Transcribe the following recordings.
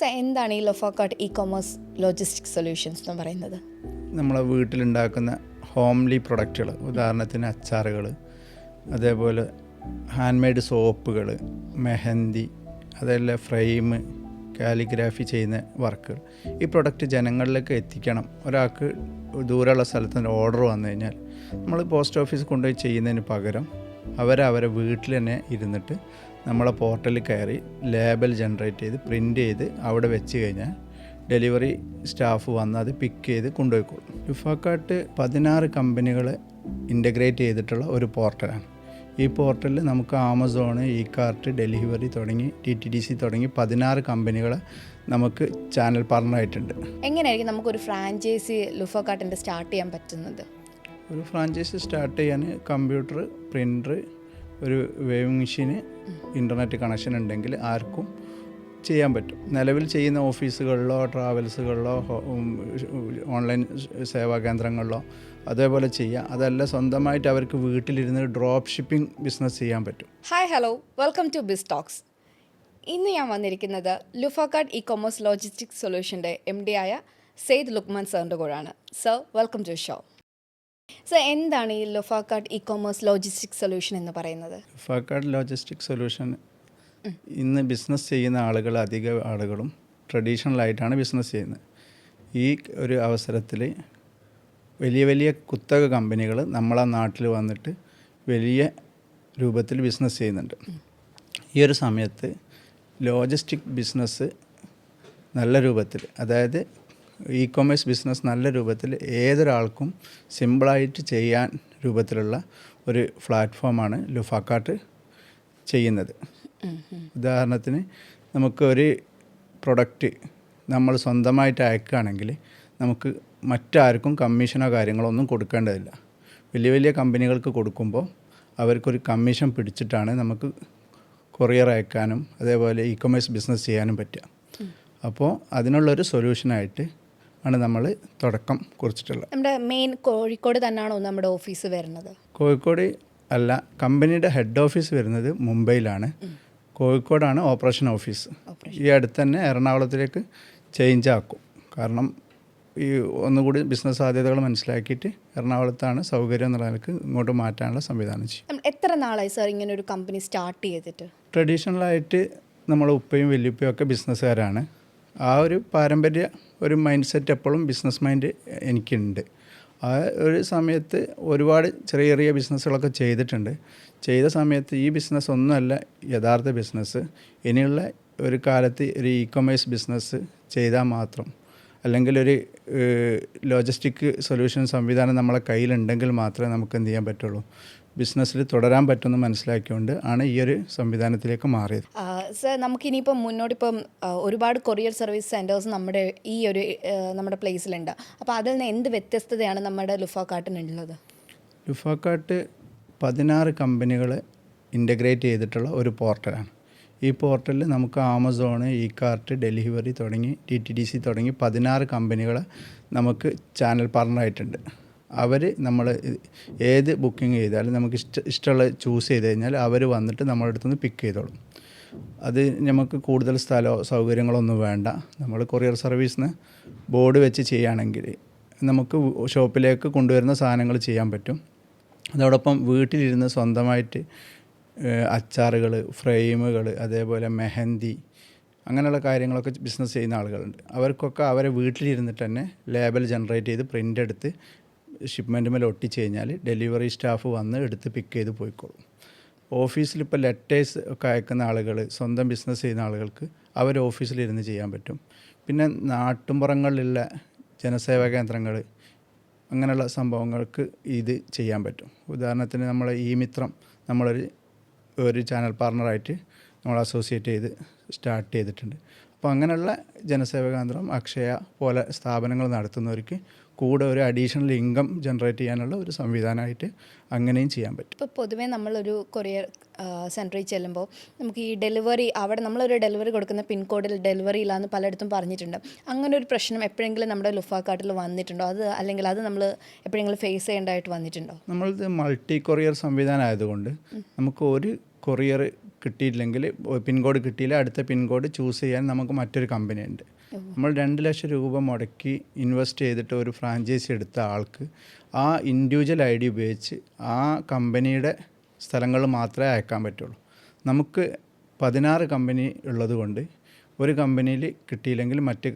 So എന്താണ് ഈ Lofokart e commerce logistic solutions എന്ന് പറയുന്നത്? നമ്മളെ വീട്ടിലുണ്ടാക്കുന്ന ഹോംലി പ്രൊഡക്റ്റുകൾ ഉദാഹരണത്തിന് അച്ചാറുകൾ അതേപോലെ ഹാൻഡ്മെയ്ഡ് സോപ്പുകൾ മെഹന്തി അതെല്ലാം ഫ്രെയിം കാലിഗ്രാഫി ചെയ്യുന്ന വർക്കുകൾ ഈ പ്രൊഡക്റ്റ് ജനങ്ങളിലേക്ക് എത്തിക്കണം. ഒരാൾക്ക് ദൂരെയുള്ള സ്ഥലത്ത് നിന്ന് ഓർഡർ വന്നു കഴിഞ്ഞാൽ നമ്മൾ പോസ്റ്റ് ഓഫീസ് കൊണ്ടുപോയി ചെയ്യുന്നതിന് പകരം അവരവരെ വീട്ടിൽ തന്നെ ഇരുന്നിട്ട് നമ്മളെ പോർട്ടലിൽ കയറി ലേബൽ ജനറേറ്റ് ചെയ്ത് പ്രിന്റ് ചെയ്ത് അവിടെ വെച്ച് കഴിഞ്ഞാൽ ഡെലിവറി സ്റ്റാഫ് വന്ന് അത് പിക്ക് ചെയ്ത് കൊണ്ടുപോയിക്കോളും. ലുഫാക്കാട്ട് പതിനാറ് കമ്പനികൾ ഇന്റഗ്രേറ്റ് ചെയ്തിട്ടുള്ള ഒരു പോർട്ടലാണ് ഈ പോർട്ടലിൽ നമുക്ക് ആമസോൺ ഇ കാർട്ട് ഡെലിവറി തുടങ്ങി ടി ടി ഡി സി തുടങ്ങി പതിനാറ് കമ്പനികൾ നമുക്ക് ചാനൽ പാർട്ണറായിട്ടുണ്ട് എങ്ങനെയായിരിക്കും നമുക്കൊരു ഫ്രാഞ്ചൈസി ലുഫോക്കാട്ടിന്റെ സ്റ്റാർട്ട് ചെയ്യാൻ പറ്റുന്നത്? ഒരു ഫ്രാഞ്ചൈസി സ്റ്റാർട്ട് ചെയ്യാൻ കമ്പ്യൂട്ടർ പ്രിന്റർ ഒരു വേവിങ് മെഷീന് ഇന്റർനെറ്റ് കണക്ഷൻ ഉണ്ടെങ്കിൽ ആർക്കും ചെയ്യാൻ പറ്റും. നിലവിൽ ചെയ്യുന്ന ഓഫീസുകളിലോ ട്രാവൽസുകളിലോ ഓൺലൈൻ സേവാ കേന്ദ്രങ്ങളിലോ അതേപോലെ ചെയ്യാം. അതല്ല സ്വന്തമായിട്ട് അവർക്ക് വീട്ടിലിരുന്ന് ഡ്രോപ്പ് ഷിപ്പിംഗ് ബിസിനസ് ചെയ്യാൻ പറ്റും. Hi hello. Welcome to Biz Talks ഇന്ന് ഞാൻ വന്നിരിക്കുന്നത് ലുഫാക്കാർഡ് ഇ കൊമേഴ്സ് ലോജിസ്റ്റിക് സൊല്യൂഷന്റെ എം ഡി ആയ സെയ്ദ് ലുക്മാൻ സാറിന്റെ കൂടെയാണ്. Sir welcome to show sir എന്താണ് ഈ Lofokart e commerce logistic solution എന്ന് പറയുന്നത്? ലൊഫാക്കാട്ട് ലോജിസ്റ്റിക് സൊല്യൂഷൻ ഇന്ന് ബിസിനസ് ചെയ്യുന്ന ആളുകൾ അധിക ആളുകളും ട്രഡീഷണൽ ആയിട്ടാണ് ബിസിനസ് ചെയ്യുന്നത്. ഈ ഒരു അവസരത്തിൽ വലിയ വലിയ കുത്തക കമ്പനികൾ നമ്മളെ നാട്ടിൽ വന്നിട്ട് വലിയ രൂപത്തിൽ ബിസിനസ് ചെയ്യുന്നുണ്ട്. ഈ ഒരു സമയത്ത് ലോജിസ്റ്റിക് ബിസിനസ് നല്ല രൂപത്തിൽ അതായത് ഇ കൊമേഴ്സ് ബിസിനസ് നല്ല രൂപത്തിൽ ഏതൊരാൾക്കും സിമ്പിളായിട്ട് ചെയ്യാൻ രൂപത്തിലുള്ള ഒരു പ്ലാറ്റ്ഫോമാണ് ലുഫാക്കാട്ട് ചെയ്യുന്നത്. ഉദാഹരണത്തിന് നമുക്ക് ഒരു പ്രൊഡക്റ്റ് നമ്മൾ സ്വന്തമായിട്ട് അയക്കുകയാണെങ്കിൽ നമുക്ക് മറ്റാർക്കും കമ്മീഷനോ കാര്യങ്ങളോ ഒന്നും കൊടുക്കേണ്ടതില്ല. വലിയ വലിയ കമ്പനികൾക്ക് കൊടുക്കുമ്പോൾ അവർക്കൊരു കമ്മീഷൻ പിടിച്ചിട്ടാണ് നമുക്ക് കൊറിയർ അയക്കാനും അതേപോലെ ഇ കൊമേഴ്സ് ബിസിനസ് ചെയ്യാനും പറ്റുക. അപ്പോൾ അതിനുള്ളൊരു സൊല്യൂഷനായിട്ട് ആണ് നമ്മൾ തുടക്കം കുറിച്ചിട്ടുള്ളത്. നമ്മുടെ മെയിൻ കോഴിക്കോട് തന്നെയാണോ നമ്മുടെ ഓഫീസ് വരുന്നത്? കോഴിക്കോട് അല്ല കമ്പനിയുടെ ഹെഡ് ഓഫീസ് വരുന്നത് മുംബൈയിലാണ്. കോഴിക്കോടാണ് ഓപ്പറേഷൻ ഓഫീസ് ഈ അടുത്ത് തന്നെ എറണാകുളത്തിലേക്ക് ചേഞ്ച് ആക്കും. കാരണം ഈ ഒന്നുകൂടി ബിസിനസ് സാധ്യതകൾ മനസ്സിലാക്കിയിട്ട് എറണാകുളത്താണ് സൗകര്യം എന്നുള്ള നിലയ്ക്ക് ഇങ്ങോട്ട് മാറ്റാനുള്ള സംവിധാനം ചെയ്യും. എത്ര നാളായി സാർ ഇങ്ങനെ ഒരു കമ്പനി സ്റ്റാർട്ട് ചെയ്തിട്ട്? ട്രഡീഷണലായിട്ട് നമ്മൾ ഉപ്പയും വല്യുപ്പയും ഒക്കെ ബിസിനസ്സുകാരാണ് ആ ഒരു പാരമ്പര്യ ഒരു മൈൻഡ് സെറ്റ് എപ്പോഴും ബിസിനസ് മൈൻഡ് എനിക്കുണ്ട്. ആ ഒരു സമയത്ത് ഒരുപാട് ചെറിയ ചെറിയ ബിസിനസ്സുകളൊക്കെ ചെയ്തിട്ടുണ്ട്. ചെയ്ത സമയത്ത് ഈ ബിസിനസ് ഒന്നുമല്ല യഥാർത്ഥ ബിസിനസ് ഇനിയുള്ള ഒരു കാലത്ത് ഒരു ഇ കൊമേഴ്സ് ബിസിനസ് ചെയ്താൽ മാത്രം അല്ലെങ്കിൽ ഒരു ലോജിസ്റ്റിക് സൊല്യൂഷൻ സംവിധാനം നമ്മളെ കയ്യിലുണ്ടെങ്കിൽ മാത്രമേ നമുക്ക് എന്ത് ചെയ്യാൻ പറ്റുള്ളൂ. ബിസിനസ്സിൽ തുടരാൻ പറ്റുമെന്ന് മനസ്സിലാക്കിക്കൊണ്ട് ആണ് ഈ ഒരു സംവിധാനത്തിലേക്ക് മാറിയത്. സർ നമുക്കിനിയിപ്പം മുന്നോട്ടിപ്പം ഇപ്പം ഒരുപാട് കൊറിയർ സർവീസ് സെന്റേഴ്സ് നമ്മുടെ ഈ ഒരു നമ്മുടെ പ്ലേസിലുണ്ട്. അപ്പോൾ അതിൽ നിന്ന് എന്ത് വ്യത്യസ്തതയാണ് നമ്മുടെ ലുഫാക്കാട്ടിനുള്ളത്? ലുഫാക്കാട്ട് പതിനാറ് കമ്പനികൾ ഇന്റഗ്രേറ്റ് ചെയ്തിട്ടുള്ള ഒരു പോർട്ടലാണ്. ഈ പോർട്ടലിൽ നമുക്ക് ആമസോണ് ഇ കാർട്ട് ഡെലിവറി തുടങ്ങി ടി ടി ഡി സി തുടങ്ങി പതിനാറ് കമ്പനികൾ നമുക്ക് ചാനൽ പാർട്ണറായിട്ടുണ്ട് അവർ നമ്മൾ ഏത് ബുക്കിംഗ് ചെയ്താലും നമുക്ക് ഇഷ്ട ഇഷ്ടമുള്ള ചൂസ് ചെയ്ത് കഴിഞ്ഞാൽ അവർ വന്നിട്ട് നമ്മുടെ അടുത്തുനിന്ന് പിക്ക് ചെയ്തോളും. അത് നമുക്ക് കൂടുതൽ സ്ഥലമോ സൗകര്യങ്ങളോ ഒന്നും വേണ്ട. നമ്മൾ കൊറിയർ സർവീസിന് ബോർഡ് വെച്ച് ചെയ്യുകയാണെങ്കിൽ നമുക്ക് ഷോപ്പിലേക്ക് കൊണ്ടുവരുന്ന സാധനങ്ങൾ ചെയ്യാൻ പറ്റും. അതോടൊപ്പം വീട്ടിലിരുന്ന് സ്വന്തമായിട്ട് അച്ചാറുകൾ ഫ്രെയിമുകൾ അതേപോലെ മെഹന്തി അങ്ങനെയുള്ള കാര്യങ്ങളൊക്കെ ബിസിനസ് ചെയ്യുന്ന ആളുകളുണ്ട്. അവർക്കൊക്കെ അവരെ വീട്ടിലിരുന്നിട്ട് തന്നെ ലേബൽ ജനറേറ്റ് ചെയ്ത് പ്രിന്റ് എടുത്ത് ഷിപ്മെന്റ് മേലെ ഒട്ടിച്ച് കഴിഞ്ഞാൽ ഡെലിവറി സ്റ്റാഫ് വന്ന് എടുത്ത് പിക്ക് ചെയ്ത് പോയിക്കോളും. ഓഫീസിൽ ഇപ്പോൾ ലെറ്റേഴ്സ് ഒക്കെ അയക്കുന്ന ആളുകൾ സ്വന്തം ബിസിനസ് ചെയ്യുന്ന ആളുകൾക്ക് അവർ ഓഫീസിലിരുന്ന് ചെയ്യാൻ പറ്റും. പിന്നെ നാട്ടുമ്പുറങ്ങളിലുള്ള ജനസേവാ കേന്ദ്രങ്ങൾ അങ്ങനെയുള്ള സംഭവങ്ങൾക്ക് ഇത് ചെയ്യാൻ പറ്റും. ഉദാഹരണത്തിന് നമ്മൾ ഈ മിത്രം നമ്മളൊരു ഒരു ചാനൽ പാർട്ണറായിട്ട് നമ്മൾ അസോസിയേറ്റ് ചെയ്ത് സ്റ്റാർട്ട് ചെയ്തിട്ടുണ്ട്. അപ്പോൾ അങ്ങനെയുള്ള ജനസേവാ കേന്ദ്രം അക്ഷയ പോലെ സ്ഥാപനങ്ങൾ നടത്തുന്നവർക്ക് കൂടെ ഒരു അഡീഷണൽ ഇൻകം ജനറേറ്റ് ചെയ്യാനുള്ള ഒരു സംവിധാനമായിട്ട് അങ്ങനെയും ചെയ്യാൻ പറ്റും. ഇപ്പോൾ പൊതുവേ നമ്മളൊരു കൊറിയർ സെന്ററിൽ ചെല്ലുമ്പോൾ നമുക്ക് ഈ ഡെലിവറി അവിടെ നമ്മളൊരു ഡെലിവറി കൊടുക്കുന്ന പിൻകോഡിൽ ഡെലിവറി ഇല്ലാന്ന് പലയിടത്തും പറഞ്ഞിട്ടുണ്ട്. അങ്ങനെ ഒരു പ്രശ്നം എപ്പോഴെങ്കിലും നമ്മുടെ ലുഫാക്കാട്ടിൽ വന്നിട്ടുണ്ടോ? അത് അല്ലെങ്കിൽ അത് നമ്മൾ എപ്പോഴെങ്കിലും ഫേസ് ചെയ്യേണ്ടതായിട്ട് വന്നിട്ടുണ്ടോ? നമ്മളിത് മൾട്ടി കൊറിയർ സംവിധാനം ആയതുകൊണ്ട് നമുക്ക് ഒരു കൊറിയർ കിട്ടിയില്ലെങ്കിൽ പിൻകോഡ് കിട്ടിയില്ല അടുത്ത പിൻകോഡ് ചൂസ് ചെയ്യാൻ നമുക്ക് മറ്റൊരു കമ്പനി ഉണ്ട്. നമ്മൾ രണ്ട് ലക്ഷം രൂപ മുടക്കി ഇൻവെസ്റ്റ് ചെയ്തിട്ട് ഒരു ഫ്രാഞ്ചൈസി എടുത്ത ആൾക്ക് ആ ഇൻഡിവിജ്വൽ ഐ ഡി ഉപയോഗിച്ച് ആ കമ്പനിയുടെ സ്ഥലങ്ങൾ മാത്രമേ അയക്കാൻ പറ്റുള്ളൂ. നമുക്ക് പതിനാറ് കമ്പനി ഉള്ളത് കൊണ്ട് ഒരു കമ്പനിയിൽ കിട്ടിയില്ലെങ്കിൽ മറ്റ്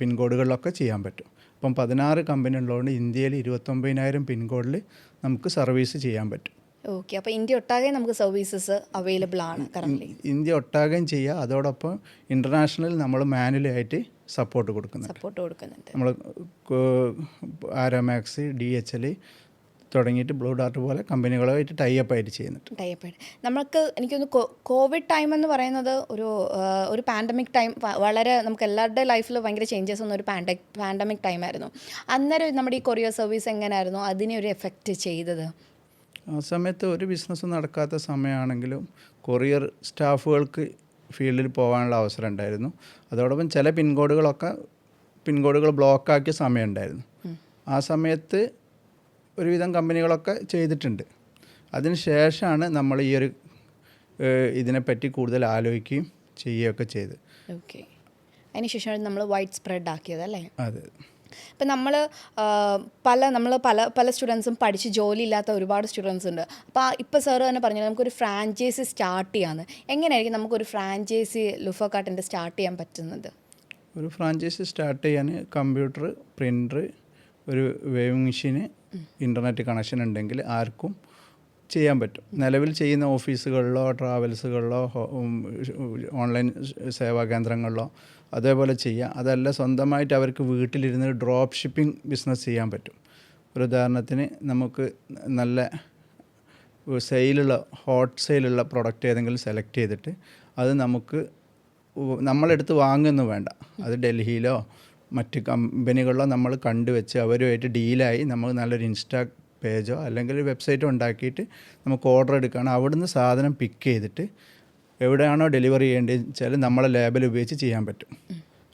പിൻകോഡുകളിലൊക്കെ ചെയ്യാൻ പറ്റും. അപ്പം പതിനാറ് കമ്പനി ഉള്ളതുകൊണ്ട് ഇന്ത്യയിൽ ഇരുപത്തൊമ്പതിനായിരം പിൻകോഡിൽ നമുക്ക് സർവീസ് ചെയ്യാൻ പറ്റും. ഓക്കെ അപ്പോൾ ഇന്ത്യ ഒട്ടാകെ നമുക്ക് സർവീസസ് അവൈലബിൾ ആണ് കറന്റ് ഇന്ത്യ ഒട്ടാകെയും ചെയ്യുക അതോടൊപ്പം ഇന്റർനാഷണൽ നമ്മൾ മാനുവലി ആയിട്ട് സപ്പോർട്ട് കൊടുക്കുന്നുണ്ട്. സപ്പോർട്ട് കൊടുക്കുന്നുണ്ട്. നമ്മൾ ആരോമാക്സ് ഡി എച്ച് എൽ തുടങ്ങിയിട്ട് ബ്ലൂ ഡാർട്ട് പോലെ കമ്പനികളുമായിട്ട് ടൈപ്പ് ആയിട്ട് ചെയ്യുന്നുണ്ട്. ടൈപ്പ് നമുക്ക് എനിക്കൊന്ന് കോവിഡ് ടൈം എന്ന് പറയുന്നത് ഒരു ഒരു പാൻഡമിക് ടൈം വളരെ നമുക്ക് എല്ലാവരുടെ ലൈഫിൽ ഭയങ്കര ചേഞ്ചസ് വന്ന ഒരു പാൻഡ പാൻഡമിക് ടൈം ആയിരുന്നു. അന്നേരം നമ്മുടെ ഈ കൊറിയർ സർവീസ് എങ്ങനെയായിരുന്നു അതിനെ ഒരു എഫക്റ്റ് ചെയ്തത്? ആ സമയത്ത് ഒരു ബിസിനസ് നടക്കാത്ത സമയമാണെങ്കിലും കൊറിയർ സ്റ്റാഫുകൾക്ക് ഫീൽഡിൽ പോകാനുള്ള അവസരം ഉണ്ടായിരുന്നു. അതോടൊപ്പം ചില പിൻകോഡുകളൊക്കെ പിൻകോഡുകൾ ബ്ലോക്കാക്കിയ സമയം ഉണ്ടായിരുന്നു. ആ സമയത്ത് ഒരുവിധം കമ്പനികളൊക്കെ ചെയ്തിട്ടുണ്ട്. അതിന് ശേഷമാണ് നമ്മൾ ഈ ഒരു ഇതിനെപ്പറ്റി കൂടുതൽ ആലോചിക്കുകയും ചെയ്യുകയൊക്കെ ചെയ്ത് ഓക്കെ. അതിനുശേഷമാണ് നമ്മൾ വൈഡ് സ്പ്രെഡ് ആക്കിയത് അല്ലേ? അതെ. ഇപ്പം നമ്മൾ പല നമ്മൾ പല പല സ്റ്റുഡൻസും പഠിച്ച് ജോലി ഇല്ലാത്ത ഒരുപാട് സ്റ്റുഡൻസ് ഉണ്ട്. അപ്പോൾ ഇപ്പോൾ സാറ് തന്നെ പറഞ്ഞു നമുക്കൊരു ഫ്രാഞ്ചൈസി സ്റ്റാർട്ട് ചെയ്യാന്ന്. എങ്ങനെയായിരിക്കും നമുക്കൊരു ഫ്രാഞ്ചൈസി ലുഫോക്കാട്ടിന്റെ സ്റ്റാർട്ട് ചെയ്യാൻ പറ്റുന്നത്? ഒരു ഫ്രാഞ്ചൈസി സ്റ്റാർട്ട് ചെയ്യാൻ കമ്പ്യൂട്ടർ പ്രിന്റർ ഒരു വേവിങ് മെഷീന് ഇന്റർനെറ്റ് കണക്ഷൻ ഉണ്ടെങ്കിൽ ആർക്കും ചെയ്യാൻ പറ്റും. നിലവിൽ ചെയ്യുന്ന ഓഫീസുകളിലോ ട്രാവൽസുകളിലോ ഓൺലൈൻ സേവാ കേന്ദ്രങ്ങളിലോ അതേപോലെ ചെയ്യാം. അതല്ല സ്വന്തമായിട്ട് അവർക്ക് വീട്ടിലിരുന്ന് ഡ്രോപ്പ് ഷിപ്പിംഗ് ബിസിനസ് ചെയ്യാൻ പറ്റും. ഒരു ഉദാഹരണത്തിന് നമുക്ക് നല്ല സെയിലുള്ള ഹോട്ട് സെയിലുള്ള പ്രൊഡക്റ്റ് ഏതെങ്കിലും സെലക്ട് ചെയ്തിട്ട് അത് നമുക്ക് നമ്മളെടുത്ത് വാങ്ങുന്നു വേണ്ട. അത് ഡൽഹിയിലോ മറ്റ് കമ്പനികളിലോ നമ്മൾ കണ്ടുവെച്ച് അവരുമായിട്ട് ഡീലായി നമ്മൾ നല്ലൊരു ഇൻസ്റ്റാ പേജോ അല്ലെങ്കിൽ വെബ്സൈറ്റോ ഉണ്ടാക്കിയിട്ട് നമുക്ക് ഓർഡർ എടുക്കുകയാണ്. അവിടുന്ന് സാധനം പിക്ക് ചെയ്തിട്ട് എവിടെയാണോ ഡെലിവറി ചെയ്യേണ്ടതെന്ന് വെച്ചാൽ നമ്മളെ ലേബൽ ഉപയോഗിച്ച് ചെയ്യാൻ പറ്റും.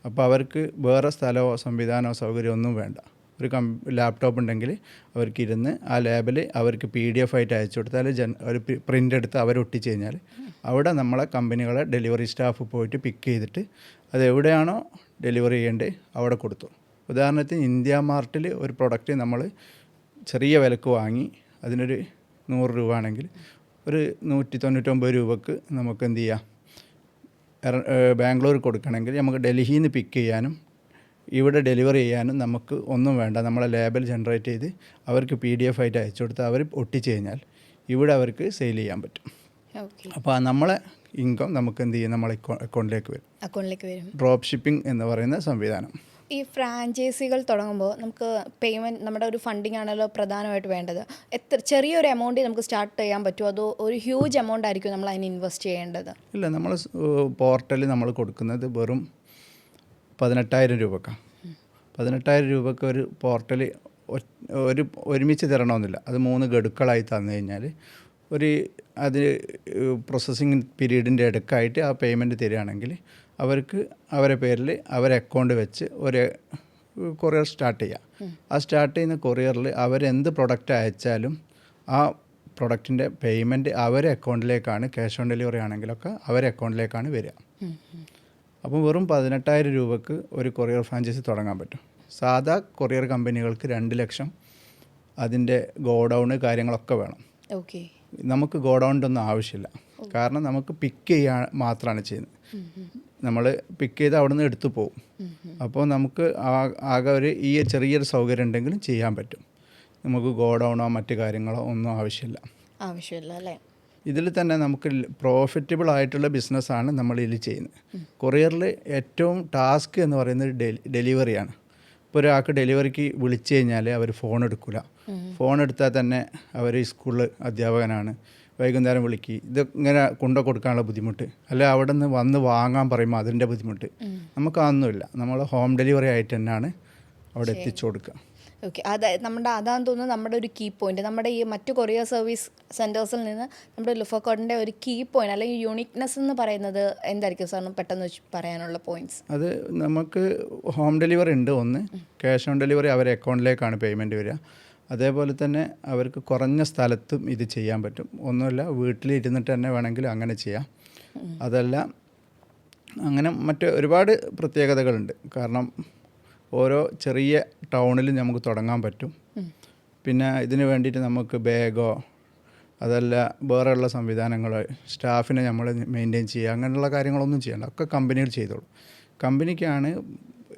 അപ്പോൾ അവർക്ക് വേറെ സ്ഥലമോ സംവിധാനമോ സൗകര്യമോ ഒന്നും വേണ്ട. ഒരു കം ലാപ്ടോപ്പ് ഉണ്ടെങ്കിൽ അവർക്ക് ഇരുന്ന് ആ ലേബൽ അവർക്ക് പി ഡി എഫ് ആയിട്ട് അയച്ചു കൊടുത്താൽ ജൻ ഒരു പ്രിന്റ് എടുത്ത് അവർ ഒട്ടിച്ച് കഴിഞ്ഞാൽ അവിടെ നമ്മളെ കമ്പനികളെ ഡെലിവറി സ്റ്റാഫ് പോയിട്ട് പിക്ക് ചെയ്തിട്ട് അത് എവിടെയാണോ ഡെലിവറി ചെയ്യേണ്ടത് അവിടെ കൊടുത്തു. ഉദാഹരണത്തിന് ഇന്ത്യ മാർട്ടിൽ ഒരു പ്രൊഡക്റ്റ് നമ്മൾ ചെറിയ വിലക്ക് വാങ്ങി അതിനൊരു നൂറ് രൂപ ആണെങ്കിൽ ഒരു നൂറ്റി തൊണ്ണൂറ്റൊമ്പത് രൂപക്ക് നമുക്ക് എന്ത് ചെയ്യാം ബാംഗ്ലൂർ കൊടുക്കണമെങ്കിൽ നമുക്ക് ഡൽഹിയിൽ നിന്ന് പിക്ക് ചെയ്യാനും ഇവിടെ ഡെലിവറി ചെയ്യാനും നമുക്ക് ഒന്നും വേണ്ട. നമ്മളെ ലേബൽ ജനറേറ്റ് ചെയ്ത് അവർക്ക് പി ഡി എഫ് ആയിട്ട് അയച്ചു കൊടുത്ത് അവർ ഒട്ടിച്ച് കഴിഞ്ഞാൽ ഇവിടെ അവർക്ക് സെയിൽ ചെയ്യാൻ പറ്റും. അപ്പോൾ ആ നമ്മളെ ഇൻകം നമുക്ക് എന്ത് ചെയ്യും? നമ്മളെ അക്കൗണ്ടിലേക്ക് വരും. അക്കൗണ്ടിലേക്ക് വരും. ഡ്രോപ്പ് ഷിപ്പിംഗ് എന്ന് പറയുന്ന സംവിധാനം. ഈ ഫ്രാഞ്ചൈസികൾ തുടങ്ങുമ്പോൾ നമുക്ക് പേയ്മെന്റ് നമ്മുടെ ഒരു ഫണ്ടിങ് ആണല്ലോ പ്രധാനമായിട്ട് വേണ്ടത്. എത്ര ചെറിയൊരു എമൗണ്ടിൽ നമുക്ക് സ്റ്റാർട്ട് ചെയ്യാൻ പറ്റുമോ? അതോ ഒരു ഹ്യൂജ് എമൗണ്ട് ആയിരിക്കും നമ്മൾ അതിന് ഇൻവെസ്റ്റ് ചെയ്യേണ്ടത്? ഇല്ല നമ്മൾ പോർട്ടലിൽ നമ്മൾ കൊടുക്കുന്നത് വെറും പതിനെട്ടായിരം രൂപക്കാണ് പതിനെട്ടായിരം രൂപക്ക് ഒരു പോർട്ടൽ ഒരു ഒരുമിച്ച് തരണമെന്നില്ല. അത് മൂന്ന് ഗഡുക്കളായി തന്നു കഴിഞ്ഞാൽ ഒരു അത് പ്രോസസ്സിങ് പീരീഡിന്റെ ഇടയ്ക്കായിട്ട് ആ പേയ്മെന്റ് തരികയാണെങ്കിൽ അവർക്ക് അവരെ പേരിൽ അവരെ അക്കൗണ്ട് വെച്ച് ഒരു കൊറിയർ സ്റ്റാർട്ട് ചെയ്യാം. ആ സ്റ്റാർട്ട് ചെയ്യുന്ന കൊറിയറിൽ അവരെന്ത് പ്രൊഡക്റ്റ് അയച്ചാലും ആ പ്രൊഡക്റ്റിന്റെ പേയ്മെന്റ് അവരെ അക്കൗണ്ടിലേക്കാണ് ക്യാഷ് ഓൺ ഡെലിവറി ആണെങ്കിലൊക്കെ അവരെ അക്കൗണ്ടിലേക്കാണ് വരിക. അപ്പം വെറും പതിനെട്ടായിരം രൂപക്ക് ഒരു കൊറിയർ ഫ്രാഞ്ചൈസി തുടങ്ങാൻ പറ്റും. സാധാ കൊറിയർ കമ്പനികൾക്ക് രണ്ട് ലക്ഷം അതിന്റെ ഗോഡൗണ് കാര്യങ്ങളൊക്കെ വേണം. ഓക്കെ നമുക്ക് ഗോഡൗണിന്റെ ഒന്നും ആവശ്യമില്ല. കാരണം നമുക്ക് പിക്ക് ചെയ്യാൻ മാത്രമാണ് ചെയ്യുന്നത്. നമ്മൾ പിക്ക് ചെയ്ത് അവിടെ നിന്ന് എടുത്തു പോകും അപ്പോൾ നമുക്ക് ആകെ ഒരു ഈ ചെറിയൊരു സൗകര്യം ഉണ്ടെങ്കിലും ചെയ്യാൻ പറ്റും. നമുക്ക് ഗോഡൗണോ മറ്റു കാര്യങ്ങളോ ഒന്നും ആവശ്യമില്ല. ആവശ്യമില്ല അല്ലേ? ഇതിൽ തന്നെ നമുക്ക് പ്രോഫിറ്റബിൾ ആയിട്ടുള്ള ബിസിനസ്സാണ് നമ്മൾ ഇതിൽ ചെയ്യുന്നത്. കൊറിയറിൽ ഏറ്റവും ടാസ്ക് എന്ന് പറയുന്നത് ഡെലിവറിയാണ് ഇപ്പോൾ ഒരാൾക്ക് ഡെലിവറിക്ക് വിളിച്ചു കഴിഞ്ഞാൽ അവർ ഫോൺ എടുക്കില്ല ഫോൺ എടുത്താൽ തന്നെ അവർ സ്കൂളിൽ അധ്യാപകനാണ്. വൈകുന്നേരം വിളിക്കുക ഇത് ഇങ്ങനെ കൊണ്ടു കൊടുക്കാനുള്ള ബുദ്ധിമുട്ട്. അല്ലെ അവിടെ നിന്ന് വന്ന് വാങ്ങാൻ പറയുമ്പോൾ അതിന്റെ ബുദ്ധിമുട്ട്. നമുക്ക് അതൊന്നുമില്ല. നമ്മൾ ഹോം ഡെലിവറി ആയിട്ട് തന്നെയാണ് അവിടെ എത്തിച്ചു കൊടുക്കുക. ഓക്കെ അതായത് നമ്മുടെ അതാന്ന് തോന്നുന്നു നമ്മുടെ ഒരു കീ പോയിന്റ് നമ്മുടെ ഈ മറ്റു കൊറിയർ സർവീസ് സെന്റേഴ്സിൽ നിന്ന് നമ്മുടെ ലുഫക്കോട്ടിന്റെ ഒരു കീ പോയിന്റ് അല്ലെങ്കിൽ യൂണിക്നെസ് എന്ന് പറയുന്നത് എന്തായിരിക്കും സാറിന് പെട്ടെന്ന് പറയാനുള്ള പോയിന്റ്സ് അത് നമുക്ക് ഹോം ഡെലിവറി ഉണ്ട് ഒന്ന്. ക്യാഷ് ഓൺ ഡെലിവറി അവരെ അക്കൗണ്ടിലേക്കാണ് പേയ്മെന്റ് വരിക. അതേപോലെ തന്നെ അവർക്ക് കുറഞ്ഞ സ്ഥലത്തും ഇത് ചെയ്യാൻ പറ്റും. ഒന്നുമില്ല വീട്ടിലിരുന്നിട്ട് തന്നെ വേണമെങ്കിൽ അങ്ങനെ ചെയ്യാം. അതല്ല അങ്ങനെ മറ്റ് ഒരുപാട് പ്രത്യേകതകളുണ്ട്. കാരണം ഓരോ ചെറിയ ടൗണിലും നമുക്ക് തുടങ്ങാൻ പറ്റും. പിന്നെ ഇതിന് വേണ്ടിയിട്ട് നമുക്ക് ബാഗോ അതല്ല വേറെയുള്ള സംവിധാനങ്ങൾ സ്റ്റാഫിനെ നമ്മൾ മെയിന്റെയിൻ ചെയ്യുക അങ്ങനെയുള്ള കാര്യങ്ങളൊന്നും ചെയ്യണ്ട. ഒക്കെ കമ്പനികൾ ചെയ്തോളൂ. കമ്പനിക്കാണ്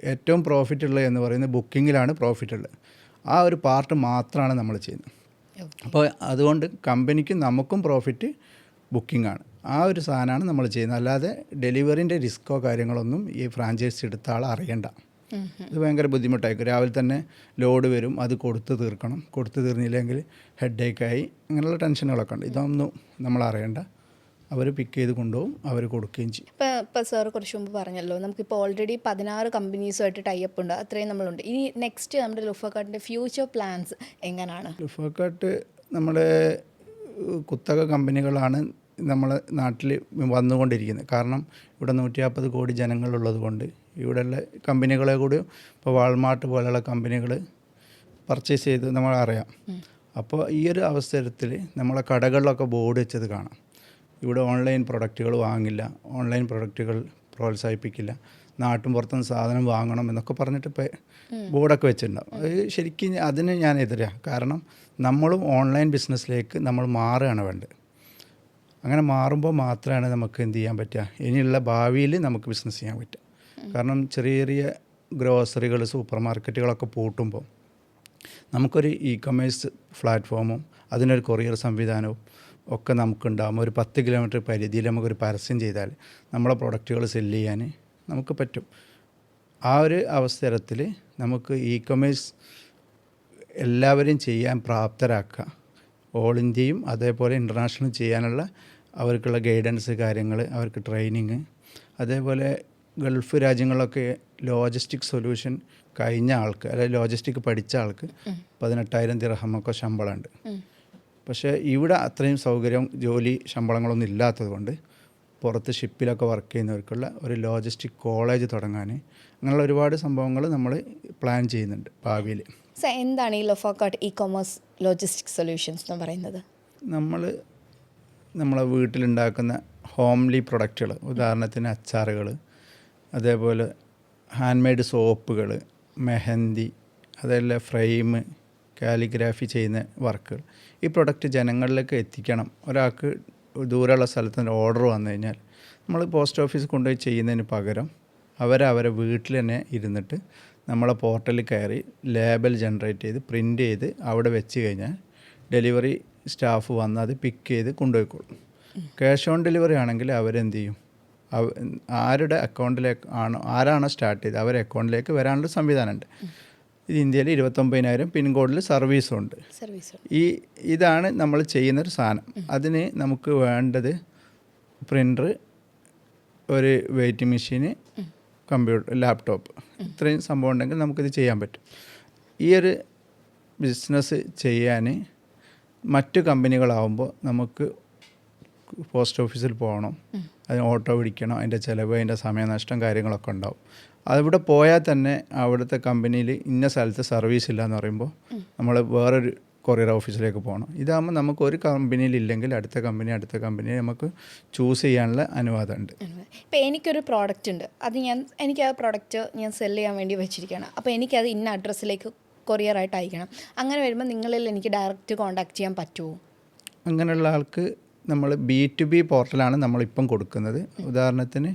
ഏറ്റവും പ്രോഫിറ്റ് ഉള്ളത് എന്ന് പറയുന്നത് ബുക്കിങ്ങിലാണ് പ്രോഫിറ്റ് ഉള്ളത്. ആ ഒരു പാർട്ട് മാത്രമാണ് നമ്മൾ ചെയ്യുന്നത്. അപ്പോൾ അതുകൊണ്ട് കമ്പനിക്കും നമുക്കും പ്രോഫിറ്റ് ബുക്കിംഗ് ആണ് ആ ഒരു സാധനമാണ് നമ്മൾ ചെയ്യുന്നത്. അല്ലാതെ ഡെലിവറിന്റെ റിസ്ക്കോ കാര്യങ്ങളൊന്നും ഈ ഫ്രാഞ്ചൈസി എടുത്ത ആൾ അറിയണ്ട. ഇത് ഭയങ്കര ബുദ്ധിമുട്ടായിരിക്കും. രാവിലെ തന്നെ ലോഡ് വരും. അത് കൊടുത്ത് തീർക്കണം. കൊടുത്ത് തീർന്നില്ലെങ്കിൽ ഹെഡ് ഏക്കായി അങ്ങനെയുള്ള ടെൻഷനുകളൊക്കെ ഉണ്ട്. ഇതൊന്നും നമ്മൾ അറിയണ്ട. അവർ പിക്ക് ചെയ്ത് കൊണ്ടുപോകും. അവർ കൊടുക്കുകയും ചെയ്യും. ഇപ്പോൾ ഇപ്പോൾ സാർ കുറച്ച് മുമ്പ് പറഞ്ഞല്ലോ. നമുക്കിപ്പോൾ ഓൾറെഡി പതിനാറ് കമ്പനീസുമായിട്ട് ടൈപ്പ് ഉണ്ട്. അത്രയും നമ്മളുണ്ട്. ഇനി നെക്സ്റ്റ് നമ്മുടെ ലുഫക്കാട്ടിന്റെ ഫ്യൂച്ചർ പ്ലാൻസ് എങ്ങനെയാണ് ലുഫക്കാട്ട് നമ്മുടെ കുത്തക കമ്പനികളാണ് നമ്മളെ നാട്ടിൽ വന്നുകൊണ്ടിരിക്കുന്നത്. കാരണം ഇവിടെ നൂറ്റി നാൽപ്പത് കോടി ജനങ്ങളുള്ളത് കൊണ്ട് ഇവിടെയുള്ള കമ്പനികളെ കൂടി ഇപ്പോൾ വാൾമാർട്ട് പോലെയുള്ള കമ്പനികൾ പർച്ചേസ് ചെയ്ത് നമ്മളറിയാം അപ്പോൾ ഈ ഒരു അവസരത്തിൽ നമ്മളെ കടകളിലൊക്കെ ബോർഡ് വെച്ചത് കാണാം. ഇവിടെ ഓൺലൈൻ പ്രൊഡക്റ്റുകൾ വാങ്ങില്ല ഓൺലൈൻ പ്രൊഡക്റ്റുകൾ പ്രോത്സാഹിപ്പിക്കില്ല നാട്ടും പുറത്തും സാധനം വാങ്ങണം എന്നൊക്കെ പറഞ്ഞിട്ട് ഇപ്പോൾ ബോർഡൊക്കെ വെച്ചിട്ടുണ്ടാവും. അത് ശരിക്കും അതിന് ഞാൻ എതിരാണ് കാരണം നമ്മളും ഓൺലൈൻ ബിസിനസ്സിലേക്ക് നമ്മൾ മാറുകയാണ് വേണ്ടത്. അങ്ങനെ മാറുമ്പോൾ മാത്രമാണ് നമുക്ക് എന്ത് ചെയ്യാൻ പറ്റുക? ഇനിയുള്ള ഭാവിയിൽ നമുക്ക് ബിസിനസ് ചെയ്യാൻ പറ്റുക. കാരണം ചെറിയ ചെറിയ ഗ്രോസറികൾ സൂപ്പർ മാർക്കറ്റുകളൊക്കെ പൂട്ടുമ്പോൾ നമുക്കൊരു ഇ കൊമേഴ്സ് പ്ലാറ്റ്ഫോമും അതിനൊരു കൊറിയർ സംവിധാനവും ഒക്കെ നമുക്കുണ്ടാകും ഒരു പത്ത് കിലോമീറ്റർ പരിധിയിൽ നമുക്കൊരു പരസ്യം ചെയ്താൽ നമ്മളെ പ്രൊഡക്റ്റുകൾ സെല്ല് ചെയ്യാൻ നമുക്ക് പറ്റും. ആ ഒരു അവസരത്തിൽ നമുക്ക് ഇ കൊമേഴ്സ് എല്ലാവരെയും ചെയ്യാൻ പ്രാപ്തരാക്കുക. ഓൾ ഇന്ത്യയും അതേപോലെ ഇന്റർനാഷണൽ ചെയ്യാനുള്ള അവർക്കുള്ള ഗൈഡൻസ് കാര്യങ്ങൾ അവർക്ക് ട്രെയിനിങ് അതേപോലെ ഗൾഫ് രാജ്യങ്ങളിലൊക്കെ ലോജിസ്റ്റിക് സൊല്യൂഷൻ കഴിഞ്ഞ ആൾക്ക് അതായത് ലോജിസ്റ്റിക് പഠിച്ച ആൾക്ക് പതിനെട്ടായിരം ദിർഹമൊക്കെ ശമ്പളമുണ്ട്. പക്ഷേ ഇവിടെ അത്രയും സൗകര്യം ജോലി ശമ്പളങ്ങളൊന്നും ഇല്ലാത്തത് കൊണ്ട് പുറത്ത് ഷിപ്പിലൊക്കെ വർക്ക് ചെയ്യുന്നവർക്കുള്ള ഒരു ലോജിസ്റ്റിക് കോളേജ് തുടങ്ങാൻ അങ്ങനെയുള്ള ഒരുപാട് സംഭവങ്ങൾ നമ്മൾ പ്ലാൻ ചെയ്യുന്നുണ്ട് ഭാവിയിൽ. എന്താണ് ഈ Lofokart e commerce logistic solutions എന്ന് പറയുന്നത്? നമ്മൾ നമ്മളെ വീട്ടിലുണ്ടാക്കുന്ന ഹോംലി പ്രൊഡക്റ്റുകൾ ഉദാഹരണത്തിന് അച്ചാറുകൾ അതേപോലെ ഹാൻഡ് മെയ്ഡ് സോപ്പുകൾ മെഹന്തി അതേപോലെ ഫ്രെയിം കാലിഗ്രാഫി ചെയ്യുന്ന വർക്കുകൾ ഈ പ്രൊഡക്റ്റ് ജനങ്ങളിലേക്ക് എത്തിക്കണം. ഒരാൾക്ക് ദൂരെയുള്ള സ്ഥലത്ത് നിന്ന് ഓർഡർ വന്നു കഴിഞ്ഞാൽ നമ്മൾ പോസ്റ്റ് ഓഫീസ് കൊണ്ടുപോയി ചെയ്യുന്നതിന് പകരം അവരവരെ വീട്ടിൽ തന്നെ ഇരുന്നിട്ട് നമ്മളെ പോർട്ടലിൽ കയറി ലേബൽ ജനറേറ്റ് ചെയ്ത് പ്രിന്റ് ചെയ്ത് അവിടെ വെച്ച് കഴിഞ്ഞാൽ ഡെലിവറി സ്റ്റാഫ് വന്ന് അത് പിക്ക് ചെയ്ത് കൊണ്ടുപോയിക്കോളും. ക്യാഷ് ഓൺ ഡെലിവറി ആണെങ്കിൽ അവരെന്ത് ചെയ്യും? ആരുടെ അക്കൗണ്ടിലേക്ക് ആണ് ആരാണോ സ്റ്റാർട്ട് ചെയ്തത്? അവരുടെ അക്കൗണ്ടിലേക്ക് വരാനുള്ള സംവിധാനമുണ്ട്. ഇത് ഇന്ത്യയിൽ ഇരുപത്തൊമ്പതിനായിരം പിൻകോഡിൽ സർവീസും ഉണ്ട് സർവീസ് ഈ ഇതാണ് നമ്മൾ ചെയ്യുന്നൊരു സാധനം. അതിന് നമുക്ക് വേണ്ടത് പ്രിന്റർ ഒരു വെയിറ്റിംഗ് മെഷീന് കമ്പ്യൂട്ടർ ലാപ്ടോപ്പ്. ഇത്രയും സംഭവം ഉണ്ടെങ്കിൽ നമുക്കിത് ചെയ്യാൻ പറ്റും. ഈ ഒരു ബിസിനസ് ചെയ്യാൻ മറ്റു കമ്പനികളാവുമ്പോൾ നമുക്ക് പോസ്റ്റ് ഓഫീസിൽ പോകണം. അതിന് ഓട്ടോ പിടിക്കണം. അതിന്റെ ചിലവ് അതിന്റെ സമയനഷ്ടം കാര്യങ്ങളൊക്കെ ഉണ്ടാവും. അവിടെ പോയാൽ തന്നെ അവിടുത്തെ കമ്പനിയിൽ ഇന്ന സ്ഥലത്ത് സർവീസ് ഇല്ല എന്ന് പറയുമ്പോൾ നമ്മൾ വേറൊരു കൊറിയർ ഓഫീസിലേക്ക് പോകണം. ഇതാകുമ്പോൾ നമുക്ക് ഒരു കമ്പനിയിൽ ഇല്ലെങ്കിൽ അടുത്ത കമ്പനി അടുത്ത കമ്പനി നമുക്ക് ചൂസ് ചെയ്യാനുള്ള അനുവാദമുണ്ട് ഇപ്പം എനിക്കൊരു പ്രോഡക്റ്റ് ഉണ്ട്. അത് ഞാൻ എനിക്ക് ആ പ്രോഡക്റ്റ് ഞാൻ സെൽ ചെയ്യാൻ വേണ്ടി വെച്ചിരിക്കുകയാണ്. അപ്പോൾ എനിക്കത് ഇന്ന അഡ്രസ്സിലേക്ക് കൊറിയറായിട്ട് അയക്കണം. അങ്ങനെ വരുമ്പോൾ നിങ്ങളിൽ എനിക്ക് ഡയറക്റ്റ് കോൺടാക്ട് ചെയ്യാൻ പറ്റുമോ? അങ്ങനെയുള്ള ആൾക്ക് നമ്മൾ ബി ടു ബി പോർട്ടലാണ് നമ്മളിപ്പം കൊടുക്കുന്നത്. ഉദാഹരണത്തിന്